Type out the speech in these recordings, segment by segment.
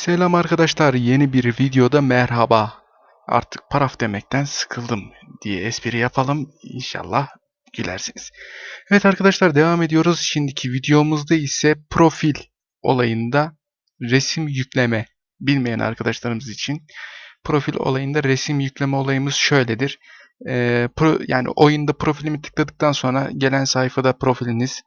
Selam arkadaşlar, yeni bir videoda merhaba. Artık paraf demekten sıkıldım diye espri yapalım. İnşallah gülersiniz. Evet arkadaşlar devam ediyoruz. Şimdiki videomuzda ise profil olayında resim yükleme bilmeyen arkadaşlarımız için profil olayında resim yükleme olayımız şöyledir. Ee, pro, yani oyunda profilimi tıkladıktan sonra gelen sayfada profiliniz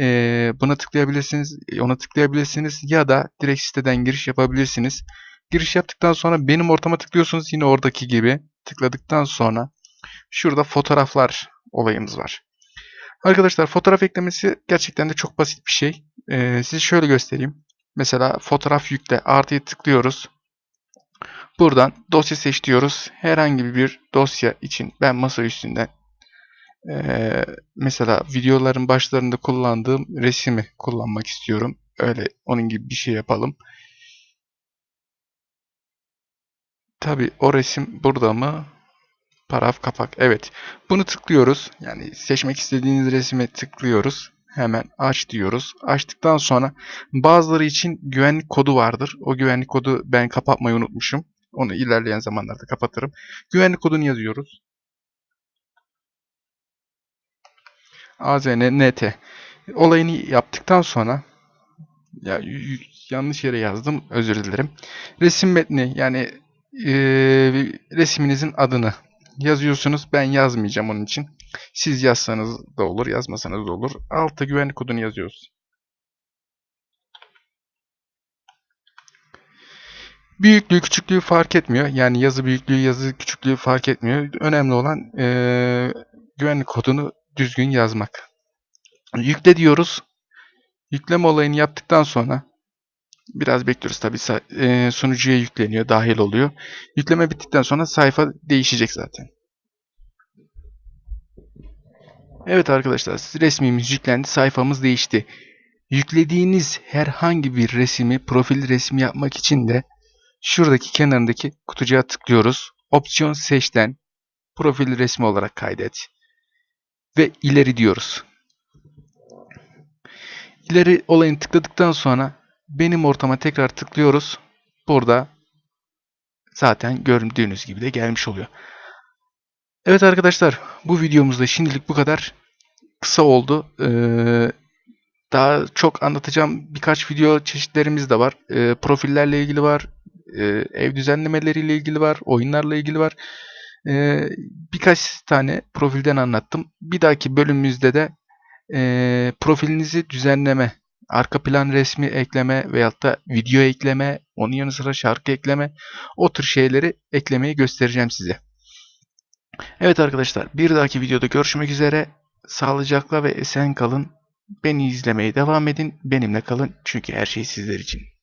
ee, buna tıklayabilirsiniz, ona tıklayabilirsiniz ya da direkt siteden giriş yapabilirsiniz. Giriş yaptıktan sonra benim ortama tıklıyorsunuz yine oradaki gibi tıkladıktan sonra şurada fotoğraflar olayımız var. Arkadaşlar fotoğraf eklemesi gerçekten de çok basit bir şey. Ee, size şöyle göstereyim. Mesela fotoğraf yükle artıya tıklıyoruz. Buradan dosya seç diyoruz. Herhangi bir dosya için ben masa üstünden ee, mesela videoların başlarında kullandığım resimi kullanmak istiyorum. Öyle onun gibi bir şey yapalım. Tabi o resim burada mı? Paraf kapak. Evet. Bunu tıklıyoruz. Yani seçmek istediğiniz resime tıklıyoruz. Hemen aç diyoruz. Açtıktan sonra bazıları için güvenlik kodu vardır. O güvenlik kodu ben kapatmayı unutmuşum. Onu ilerleyen zamanlarda kapatırım. Güvenlik kodunu yazıyoruz. AZN-NT olayını yaptıktan sonra ya yanlış yere yazdım özür dilerim. Resim metni yani e, resminizin adını yazıyorsunuz. Ben yazmayacağım onun için. Siz yazsanız da olur, yazmasanız da olur. Altta güvenlik kodunu yazıyoruz. Büyüklüğü, küçüklüğü fark etmiyor. Yani yazı büyüklüğü, yazı küçüklüğü fark etmiyor. Önemli olan e, güvenlik kodunu düzgün yazmak. Yükle diyoruz. Yükleme olayını yaptıktan sonra biraz bekliyoruz tabi e, sunucuya yükleniyor, dahil oluyor. Yükleme bittikten sonra sayfa değişecek zaten. Evet arkadaşlar resmimiz yüklendi, sayfamız değişti. Yüklediğiniz herhangi bir resmi, profil resmi yapmak için de şuradaki kenarındaki kutucuğa tıklıyoruz. Opsiyon seçten profil resmi olarak kaydet ve ileri diyoruz. İleri olayını tıkladıktan sonra benim ortama tekrar tıklıyoruz. Burada zaten gördüğünüz gibi de gelmiş oluyor. Evet arkadaşlar bu videomuzda şimdilik bu kadar. Kısa oldu. Ee, daha çok anlatacağım birkaç video çeşitlerimiz de var. Ee, profillerle ilgili var. Ee, ev düzenlemeleriyle ilgili var. Oyunlarla ilgili var. Ee, birkaç tane profilden anlattım. Bir dahaki bölümümüzde de e, profilinizi düzenleme, arka plan resmi ekleme veyahut da video ekleme, onun yanı sıra şarkı ekleme, o tür şeyleri eklemeyi göstereceğim size. Evet arkadaşlar bir dahaki videoda görüşmek üzere. Sağlıcakla ve esen kalın. Beni izlemeye devam edin. Benimle kalın çünkü her şey sizler için.